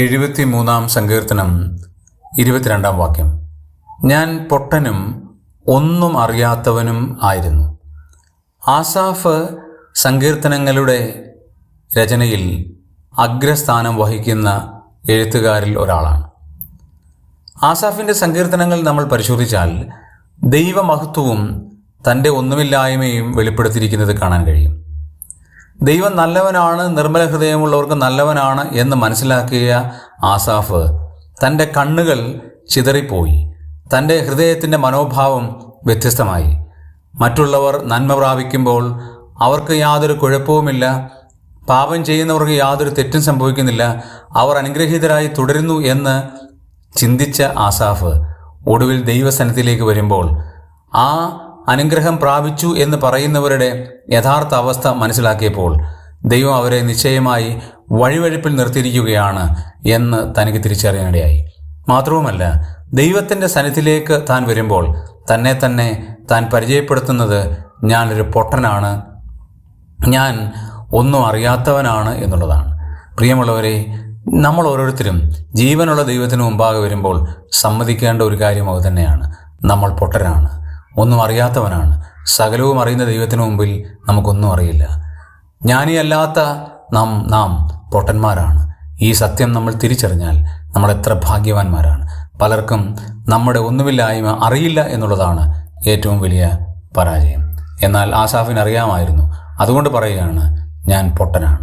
എഴുപത്തി മൂന്നാം സങ്കീർത്തനം ഇരുപത്തിരണ്ടാം വാക്യം. ഞാൻ പൊട്ടനും ഒന്നും അറിയാത്തവനും ആയിരുന്നു. ആസാഫ് സങ്കീർത്തനങ്ങളുടെ രചനയിൽ അഗ്രസ്ഥാനം വഹിക്കുന്ന എഴുത്തുകാരിൽ ഒരാളാണ്. ആസാഫിന്റെ സങ്കീർത്തനങ്ങൾ നമ്മൾ പരിശോധിച്ചാൽ ദൈവമഹത്വവും തന്റെ ഒന്നുമില്ലായ്മയും വെളിപ്പെടുത്തിയിരിക്കുന്നത് കാണാൻ കഴിയും. ദൈവം നല്ലവനാണ് നിർമ്മല ഹൃദയമുള്ളവർക്ക് നല്ലവനാണ് എന്ന് മനസ്സിലാക്കിയ ആസാഫ് തന്റെ കണ്ണുകൾ ചിതറിപ്പോയി. തന്റെ ഹൃദയത്തിന്റെ മനോഭാവം വ്യത്യസ്തമായി. മറ്റുള്ളവർ നന്മ പ്രാപിക്കുമ്പോൾ അവർക്ക് യാതൊരു കുഴപ്പവുമില്ല. പാപം ചെയ്യുന്നവർക്ക് യാതൊരു തെറ്റും സംഭവിക്കുന്നില്ല. അവർ അനുഗ്രഹീതരായി തുടരുന്നു എന്ന് ചിന്തിച്ച ആസാഫ് ഒടുവിൽ ദൈവസനത്തിലേക്ക് വരുമ്പോൾ ആ അനുഗ്രഹം പ്രാപിച്ചു എന്ന് പറയുന്നവരുടെ യഥാർത്ഥ അവസ്ഥ മനസ്സിലാക്കിയപ്പോൾ ദൈവം അവരെ നിശ്ചയമായി വഴിവഴിപ്പിൽ നിർത്തിയിരിക്കുകയാണ് എന്ന് തനിക്ക് തിരിച്ചറിയാനിടയായി. മാത്രവുമല്ല ദൈവത്തിന്റെ സന്നിധിയിലേക്ക് താൻ വരുമ്പോൾ തന്നെ തന്നെ താൻ പരിചയപ്പെടുത്തുന്നത് ഞാനൊരു പൊട്ടനാണ് ഞാൻ ഒന്നും അറിയാത്തവനാണ് എന്നുള്ളതാണ്. പ്രിയമുള്ളവരെ നമ്മൾ ഓരോരുത്തരും ജീവനുള്ള ദൈവത്തിന് മുമ്പാകെ വരുമ്പോൾ സമ്മതിക്കേണ്ട ഒരു കാര്യം അത് തന്നെയാണ്. നമ്മൾ പൊട്ടരാണ് ഒന്നും അറിയാത്തവനാണ്. സകലവും അറിയുന്ന ദൈവത്തിന് മുമ്പിൽ നമുക്കൊന്നും അറിയില്ല. ജ്ഞാനിയല്ലാത്ത നാം നാം പൊട്ടന്മാരാണ്. ഈ സത്യം നമ്മൾ തിരിച്ചറിഞ്ഞാൽ നമ്മൾ എത്ര ഭാഗ്യവാന്മാരാണ്. പലർക്കും നമ്മുടെ ഒന്നുമില്ലായ്മ അറിയില്ല എന്നുള്ളതാണ് ഏറ്റവും വലിയ പരാജയം. എന്നാൽ ആസാഫിന് അറിയാമായിരുന്നു അതുകൊണ്ട് പറയുകയാണ് ഞാൻ പൊട്ടനാണ്.